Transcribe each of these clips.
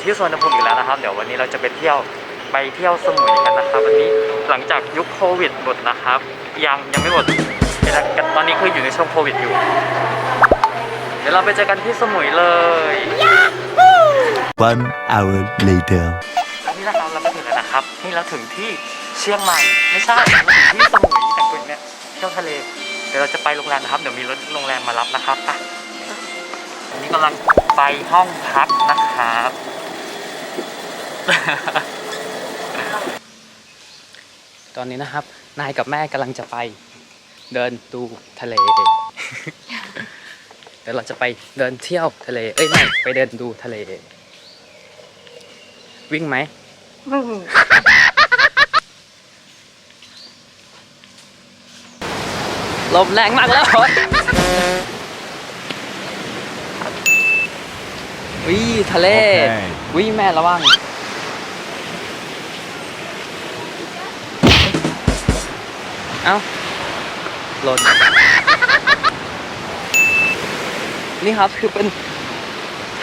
อยู่ที่สวนภูมิอีกแล้วนะครับ เดี๋ยววันนี้เราจะไปเที่ยวไปเที่ยวสมุยกันนะครับวันนี้หลังจากยุคโควิดหมดนะครับ ยังยังไม่หมดแต่ตอนนี้คืออยู่ในช่วงโควิดอยู่ เดี๋ยวเราไปเจอกันที่สมุยเลย One hour later. อันนี้นะครับเรามาถึงแล้วนะครับ นี่เราถึงที่เชียงใหม่ไม่ใช่เราถึงที่สมุยแต่งตัวเนี่ยเที่ยวทะเล เดี๋ยวเราจะไปโรงแรมนะครับเดี๋ยวมีรถโรงแรมมารับนะครับไปอันนี้กำลังไปห้องพักนะครับ ตอนนี้นะครับ นายกับแม่กำลังจะไป เดินดูทะเล เดี๋ยวเราจะไปเดินเที่ยวทะเล เอ้ยไม่ไปเดินดูทะเล วิ่งไหม ลมแรงมากแล้ววิทะเลโอเควิแม่ระวัง เอ้าหล่นนี่ครับคือเป็น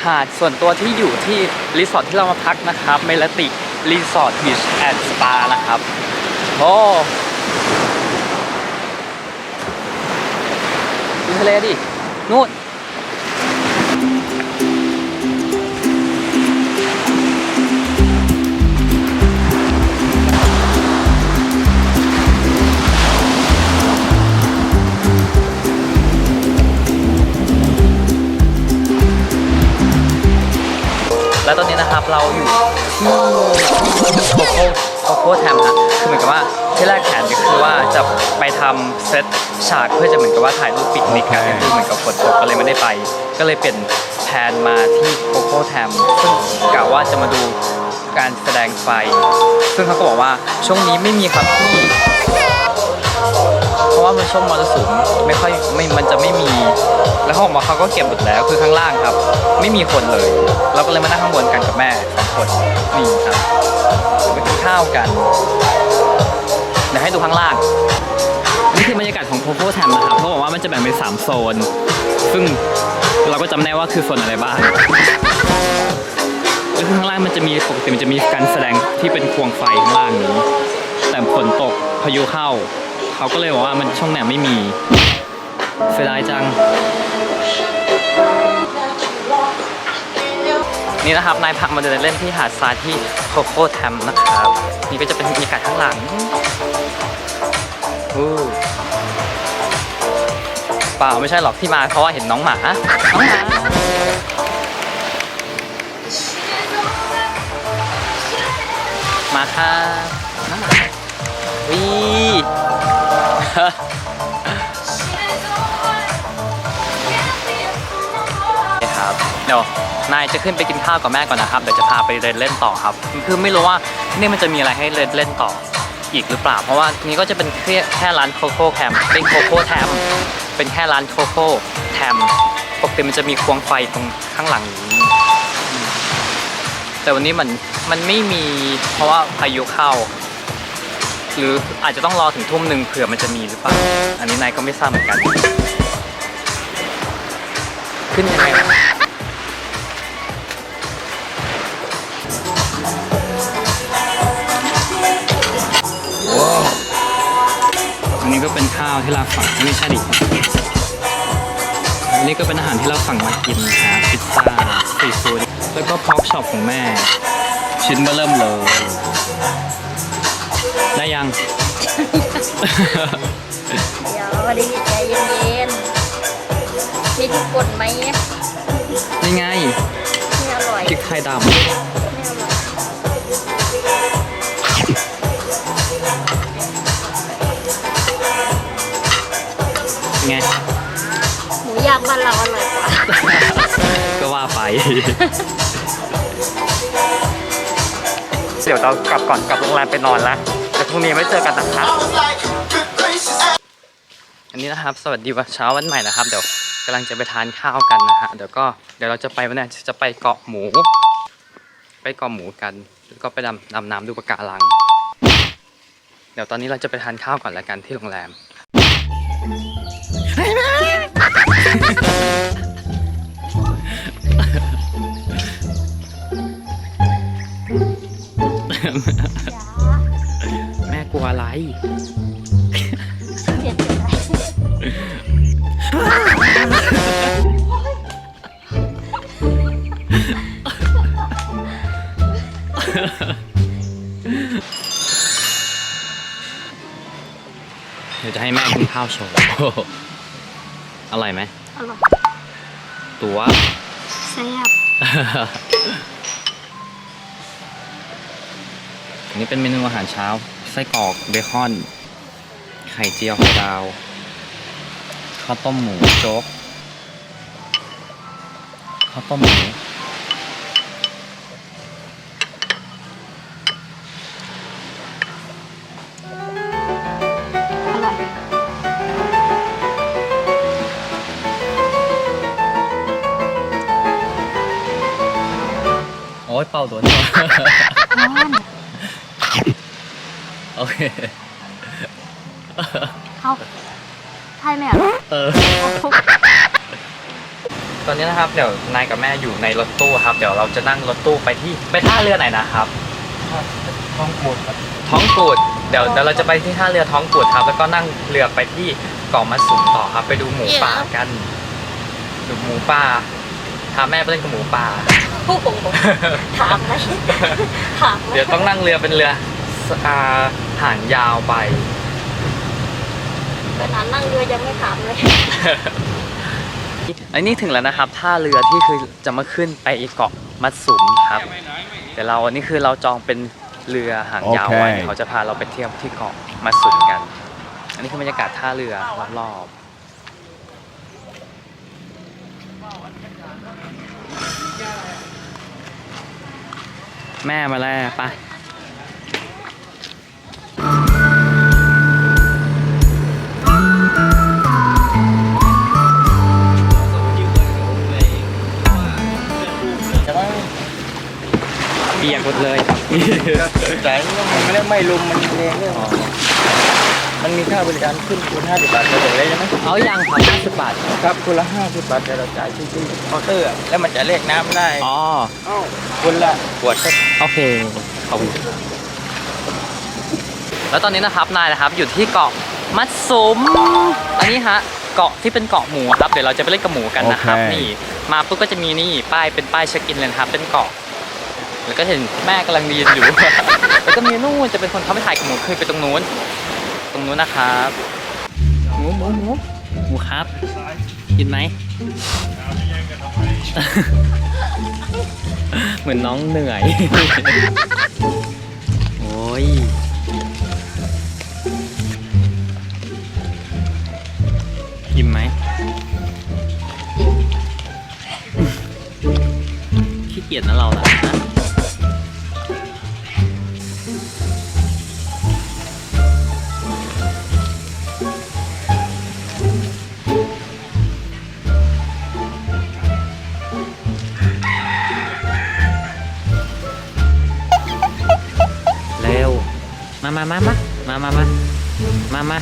หาดส่วนตัวที่อยู่ที่รีสอร์ทที่เรามาพักนะครับเมลติรีสอร์ทบีชแอนด์สปานะครับโอ้ดูทะเลดินู่น แล้วตอนนี้นะครับเราอยู่ที่โคโค่โคโค่แทมนะคือเหมือนกับว่าที่แรกแผนก็คือว่าจะไปทำเซตฉากเพื่อจะเหมือนกับว่าถ่ายรูปปิกนิกกันก็คือเหมือนกับฝนตกก็เลยไม่ได้ไป ก็เลยเปลี่ยนแผนมาที่โคโค่แทมซึ่งกะว่าจะมาดูการแสดงไฟ ซึ่งเขาก็บอกว่าช่วงนี้ไม่มีครับพี่เพราะ ว่ามันช่วงมรสุมไม่ค่อยไม่มันจะไม่มี แล้วเขาบอกว่าเขาก็เก็บหมดแล้วคือข้างล่างครับ ไม่มีคนเลย เราก็เลยมานั่งข้างบนกันกับแม่สองคนนี่ครับไปกินข้าวกันเดี๋ยวให้ดูข้างล่างนี่คือบรรยากาศของโคโค่แทมนะครับเขาบอกว่ามันจะแบ่งเป็นสามโซน ซึ่งเราก็จำได้ว่าคือโซนอะไรบ้างแล้วข้างล่างมันจะมีปกติมันจะมีการแสดงที่เป็นควงไฟข้างล่างนี้ แต่ฝนตกพายุเข้า เขาก็เลยบอกว่ามันช่วงไหนไม่มีเสียดายจัง นี่นะครับนายพักมาเดินเล่นที่หาดทรายที่โคโค่แทมนะครับ นี่ก็จะเป็นบรรยากาศข้างหลังอู้เปล่าไม่ใช่หรอกที่มาเพราะว่าเห็นน้องหมาน้องหมามาครับน้องหมาวี ครับเดี๋ยวนายจะขึ้นไปกินข้าวกับแม่ก่อนนะครับเดี๋ยวจะพาไปเดินเล่นต่อครับ คือไม่รู้ว่าที่นี่มันจะมีอะไรให้เล่นเล่นต่ออีกหรือเปล่า เพราะว่านี้ก็จะเป็นแค่แค่ร้านโคโค่แคมเป็นโคโค่แทมเป็นแค่ร้านโคโค่แทมปกติมันจะมีควงไฟตรงข้างหลังนี้แต่วันนี้มันมันไม่มีเพราะว่าพายุเข้า หรืออาจจะต้องรอถึงทุ่มหนึ่งเผื่อมันจะมีหรือเปล่า อันนี้นายก็ไม่ทราบเหมือนกัน ขึ้นยังไงวะอันนี้ก็เป็นข้าวที่เราสั่งไม่ใช่ดิอันนี้ก็เป็นอาหารที่เราสั่งมากินครับพิซซ่าสตรีทฟู้ดแล้วก็พอกช็อปของแม่ ชิ้นเบอเริ่มเลย ได้ยัง เดี๋ยววันนี้ใจเย็นๆมีทุกคนไหมนี่ไงไม่อร่อยพริกไทยดไม่อร่อยำไง หมูย่างบ้านเราอร่อยกว่าก็ว่าไป เดี๋ยวเรากลับก่อนกลับโรงแรมไปนอนแล้ว ยวคงนี้ไม่เจอกันนะครับอันนี้นะครับ สวัสดีวันเช้าวันใหม่นะครับ เดี๋ยวกำลังจะไปทานข้าวกันนะฮะเดี๋ยวก็เดี๋ยวเราจะไปวันนี้จะไปเกาะหมู ไปเกาะหมูกันแล้วก็ไปดำดำน้ำดูปะการัง เดี๋ยวตอนนี้เราจะไปทานข้าวก่อนละกันที่โรงแรมไเปลี่ยนเป็นอะไรเดี๋ยวจะให้แม่กินข้าวโชว์ อร่อยไหม อร่อยตัว แซ่บอันนี้เป็นเมนูอาหารเช้าไส้กรอกเบคอน ไข่เจียวไข่ดาวข้าวต้มหมูโจ๊กข้าวต้มหมูอ๋อยโอ้ยเป่าโดนร้อน โอเค เขาไทยไหมอะเออ ตอนนี้นะครับเดี๋ยวนายกับแม่อยู่ในรถตู้ครับ เดี๋ยวเราจะนั่งรถตู้ไปที่ไปท่าเรือไหนนะครับ ท้องปูดท้องกูดเดี๋ยวเดี๋ยวเราจะไปที่ท่าเรือท้องกูดครับ แล้วก็นั่งเรือไปที่เกาะมัดสุมต่อครับ ไปดูหมูป่ากันดูหมูป่าพาแม่ไปเล่นกับหมูป่า ผู้ปกครองถามไหมถามไหม เดี๋ยวต้องนั่งเรือเป็นเรือสอ่า หางยาวไป ขนาดนั่งเรือยังไม่ถามเลย อันนี้ถึงแล้วนะครับท่าเรือที่คือจะมาขึ้นไปเกาะมัดสุมครับ แต่เราอันนี้คือเราจองเป็นเรือหางยาวไว้โอเคเขาจะพาเราไปเที่ยวที่เกาะมัดสุมกัน อันนี้คือบรรยากาศท่าเรือรอบๆแม่มาแล้วไปะ ปียกหมดเลยใจมันไม่ได้ไม่ลมมันแรงเนี่ยมันมีค่าบริการขึ้นคุณห้าสิบบาทเราจะได้ไหมเอายังครับ50บาทครับคุณละห้าสิบบาทแต่เราจ่ายที่ที่เคาน์เตอร์อะแล้วมันจะเลขน้ำได้อ๋อคนละขวดครับโอเคขอบคุณแล้วตอนนี้นะครับนายนะครับอยู่ที่เกาะมัดสุมอันนี้ฮะเกาะที่เป็นเกาะหมูครับเดี๋ยวเราจะไปเล่นกับหมูกันนะครับโอเคนี่มาปุ๊บก็จะมีนี่ป้ายเป็นป้ายเช็คอินเลยนะครับเป็นเกาะ แล้วก็เห็นแม่กำลังยืนอยู่ แล้วก็มีนู่นจะเป็นคนเขาไปถ่ายกับหมูคือไปตรงนู้น ตรงนู้นนะครับหมูหมูหมูหมูครับ กินไหม เหมือนน้องเหนื่อย โอ้ยกินไหมขี้เกียจนะเรานะ มามามามามามามามามา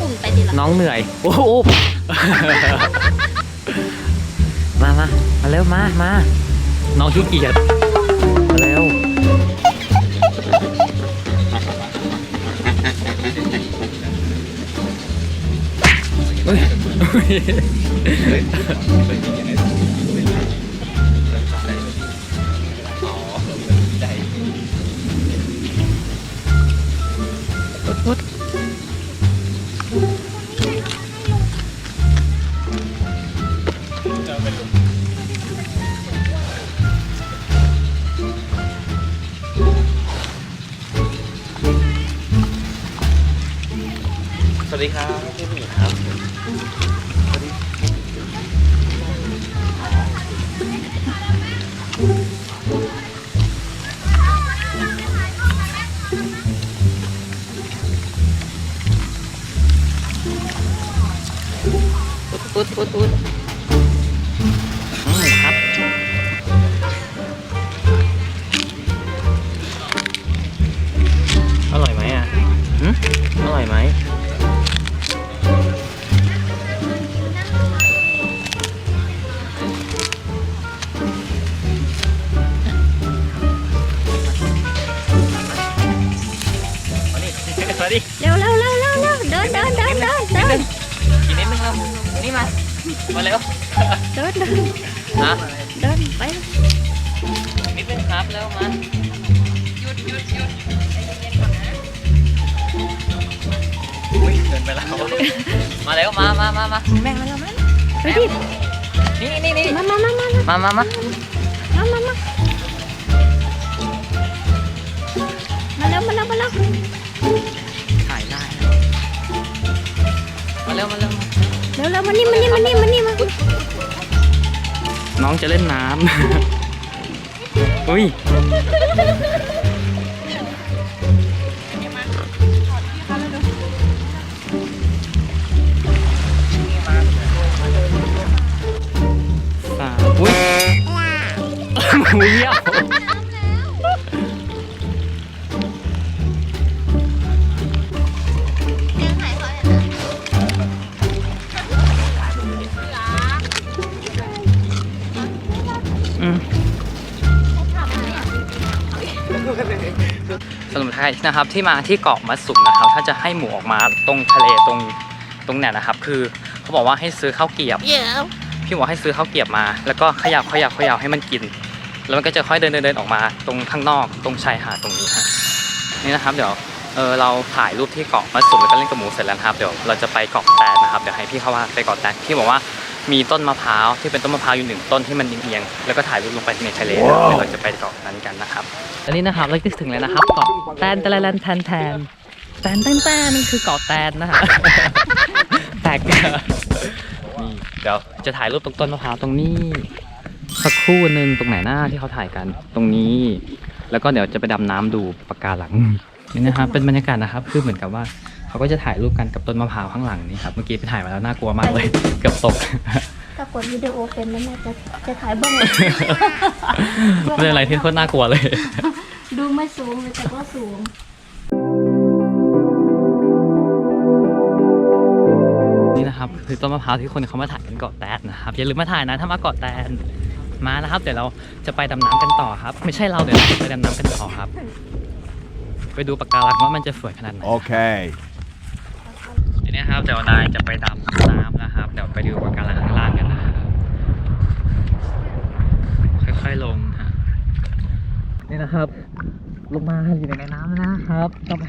อุ่นไปดีละน้องเหนื่อย โอ้โห มามามาเร็วมามาน้องขี้เกียจมาเร็วเฮ้ย วัสดีครับ มามามามาแม่งมาแล้วมั้งไปดินี่นี่นี่มามามามามามามามามามามาแล้วมาแล้วมาแล้วถ่ายได้นะมาเร็วมาเร็วเร็วเร็วมานี่มานี่มานี่มานี่มาน้องจะเล่นน้ำอุ้ย หมูเยี่ยวอืมสรุปท้ายนะครับที่มาที่เกาะมัดสุมนะครับ ถ้าจะให้หมูออกมาตรงทะเลตรงตรงเนี่ยนะครับ คือเขาบอกว่าให้ซื้อข้าวเกรียบ พี่บอกให้ซื้อข้าวเกรียบมา แล้วก็ขยับขยับขยับให้มันกิน แล้วมันก็จะค่อยเดินเดินเดินออกมาตรงข้างนอกตรงชายหาดตรงนี้ฮะนี่นะครับเดี๋ยวเออเราถ่ายรูปที่เกาะมัดสุมแล้วก็เล่นกับหมูเสร็จแล้วนะครับเดี๋ยวเราจะไปเกาะแตนนะครับเดี๋ยวให้พี่เขาว่าไปเกาะแตนพี่บอกว่ามีต้นมะพร้าวที่เป็นต้นมะพร้าวอยู่หนึ่งต้นที่มันเอียงๆแล้วก็ถ่ายรูปลงไปในทะเลเดี๋ยวเราจะไปเกาะนั้นกันนะครับอันนี้นะครับเราถึงแล้วนะครับเกาะแตนแตนแทนแทนแตนแตนแตนนั่นคือเกาะแตนนะฮะแตกนี่เดี๋ยวจะถ่ายรูปตรงต้นมะพร้าวตรงนี้ สักครู่หนึ่งตรงไหนหน้าที่เขาถ่ายกันตรงนี้ แล้วก็เดี๋ยวจะไปดำน้ำดูปะการังนี่นะครับเป็นบรรยากาศนะครับ คือเหมือนกับว่าเขาก็จะถ่ายรูปกันกับต้นมะพร้าวข้างหลังนี่ครับเมื่อกี้ไปถ่ายมาแล้วน่ากลัวมากเลยเกือบตกถ้ากดวิดีโอเป็นแล้วแม่จะจะถ่ายบ้างไม่เป็นอะไรที่โคตรน่ากลัวเลย ดูไม่สูงเลยแต่ก็สูงนี่นะครับคือต้นมะพร้าวที่คนเขามาถ่ายกันเกาะแตนนะครับอย่าลืมมาถ่ายนะถ้ามาเกาะแตน มานะครับเดี๋ยวเราจะไปดำน้ำกันต่อครับ ไม่ใช่เราเดี๋ยวเราจะไปดำน้ำกันต่อครับ ไปดูปะการังว่ามันจะสวยขนาดไหน Okay. ทีนี้ครับเดี๋ยวนายจะไปดำน้ำนะครับ เดี๋ยวไปดูปะการังข้างล่างกันนะครับค่อยๆลงฮะนี่นะครับ ลงมาอยู่ในน้ำนะครับต้องไป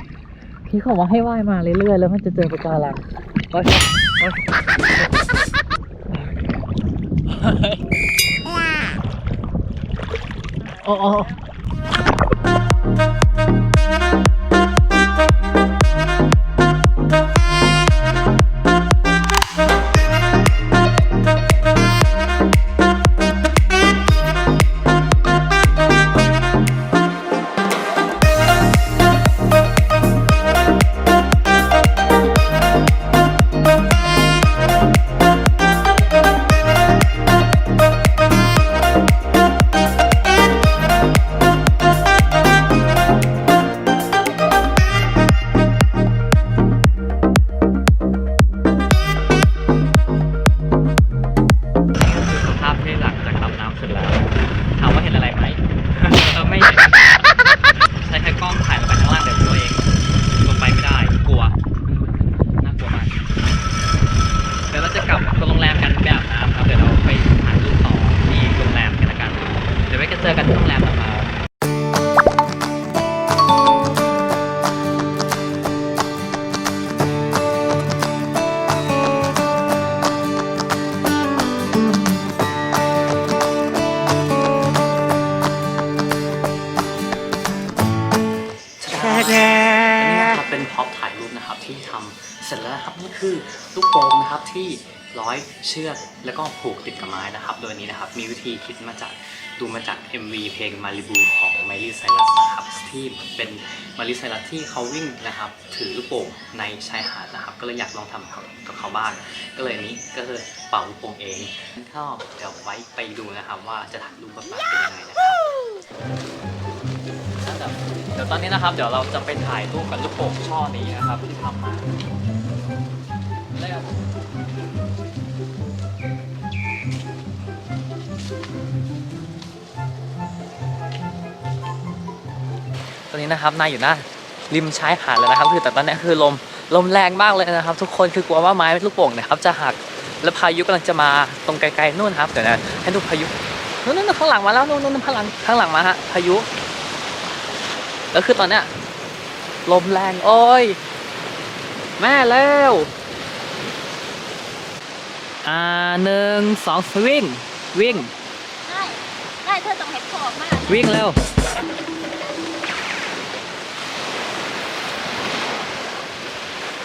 พี่เขาว่าให้ว่ายมาเรื่อยๆแล้วมันจะเจอปะการังก็ชอบโอ้โอ้ส ที่ร้อยเชือกแล้วก็ผูกติดกับไม้นะครับ โดยนี้นะครับมีวิธีคิดมาจากดูมาจาก MV เพลงมาริบูของไมลี่ไซรัสนะครับที่เป็นมาริไซรัสที่เขาวิ่งนะครับ ถือลูกโป่งในชายหาดนะครับ ก็เลยอยากลองทำกับเขาบ้าง ก็เลยนี้ก็คือเป่าลูกโป่งเองก็เดี๋ยวไว้ไปดูนะครับว่าจะถ่ายรูปแบบเป็นยังไงนะครับเดี๋ยวตอนนี้นะครับ เดี๋ยวเราจะไปถ่ายรูปกับลูกโป่งช่อนี้นะครับที่ทำมา นนี้นะครับนายอยู่หน้าริมชายหาดเลยนะครับ คือแต่ตอนนี้คือลมลมแรงมากเลยนะครับ ทุกคนคือกลัวว่าไม้ลูกโป่งเนะครับจะหักแล้วพายุกำลังจะมาตรงไกลๆนู่นครับเดี๋ยวนะให้ดูพายุนู่นนู่นข้างหลังมาแล้วนู่นนู่นข้างหลังข้างหลังมาฮะพายุแล้วคือตอนเนี้ยลมแรงโอ้ยแม่เร็วอ่าหนึ่งสองวิ่งวิ่ง ได้ ได้เธอต้องให้พอมาก วิ่งเร็ว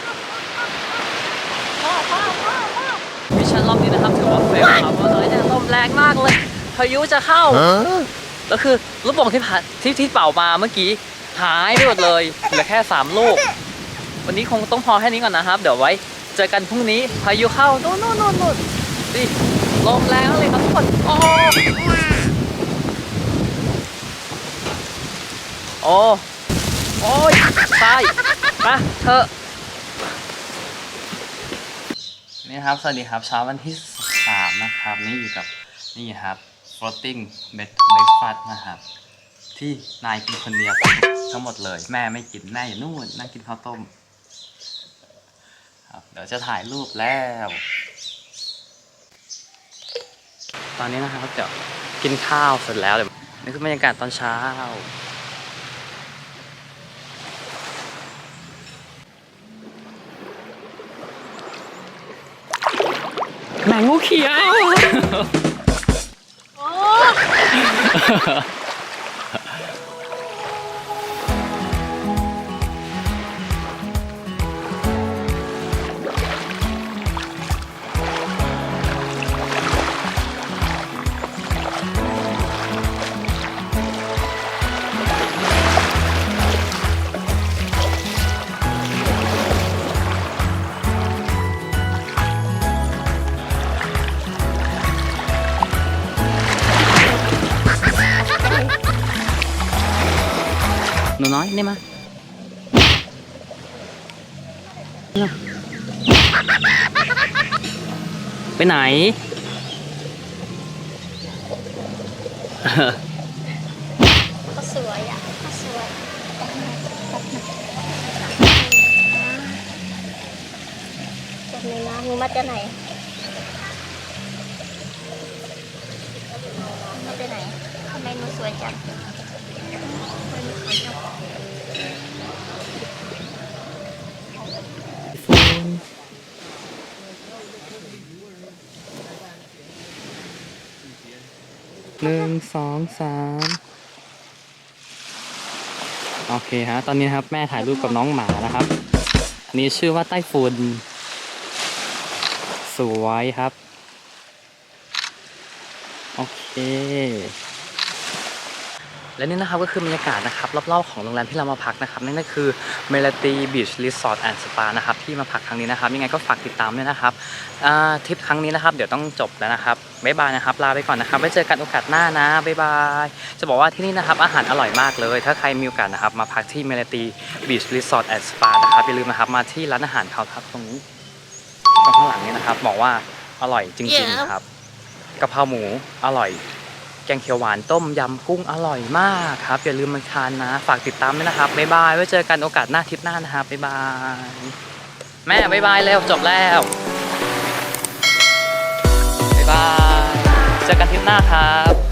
พ่อพ่อพ่อพ่อ มิชชั่นรอบนี้นะครับถือว่าเฟลครับเพราะตอนนี้เนี่ยลมแรงมากเลยพายุจะเข้าแล้วคือลูกโป่งที่ผ่านที่ที่เป่ามาเมื่อกี้หายไปหมดเลยเหลือแค่3ลูกวันนี้คงต้องพอแค่นี้ก่อนนะครับ เดี๋ยวไว้เจอกันพรุ่งนี้พายุเข้าโน่นโน่นโน่นโน่นดิลมแรงเลยครับทุกคนโอ้โอ้โอ้ยตายมาเถอะ นี่ครับ สวัสดีครับเช้าวันที่3นะครับ นี่อยู่กับนี่ครับ floating bed breakfast นะครับ ที่นายกินคนเดียวทั้งหมดเลย แม่ไม่กินแม่อยู่นู่นนั่งกินข้าวต้มครับเดี๋ยวจะถ่ายรูปแล้ว ตอนนี้นะครับเดี๋ยวกินข้าวเสร็จแล้วเดี๋ยวนี่คือบรรยากาศตอนเช้า แมงงูเขียว โอ้หนูน้อยนี่มาไปไหน หนึ่งสองสามโอเคฮะ ตอนนี้ครับแม่ถ่ายรูปกับน้องหมานะครับ อันนี้ชื่อว่าใต้ฝุ่นสวยครับ โอเค และนี่นะครับก็คือบรรยากาศนะครับรอบๆของโรงแรมที่เรามาพักนะครับนั่นก็คือเมล t ีบีชรีสอร์ทแอนด์สปานะครับที่มาพักครั้งนี้นะครับยังไงก็ฝากติดตามด้วยนะครับอ่าทริปครั้งนี้นะครับเดี๋ยวต้องจบแล้วนะครับบ๊ายบายนะครับลาไปก่อนนะครับไว้เจอกันโอกาสหน้านะบ๊ายบายจะบอกว่าที่นี่นะครับอาหารอร่อยมากเลย ถ้าใครมีโอกาสนะครับมาพักที่เมล t ีบีชรีสอร์ทแอนด์สปานะครับอย่าลืมนะครับมาที่ร้านอาหารเขาครับตรงนี้ตรงข้างหลังนี้นะครับบอกว่าอร่อยจริงๆครับกะเพราหมูอร่อย แกงเขียวหวานต้มยำกุ้งอร่อยมากครับ อย่าลืมมาทานนะ ฝากติดตามด้วยนะครับ บ๊ายบาย ไว้เจอกันโอกาสหน้าทริปหน้านะครับ บ๊ายบาย แม่บ๊ายบายแล้วจบแล้ว บ๊ายบาย เจอกันทริปหน้าครับ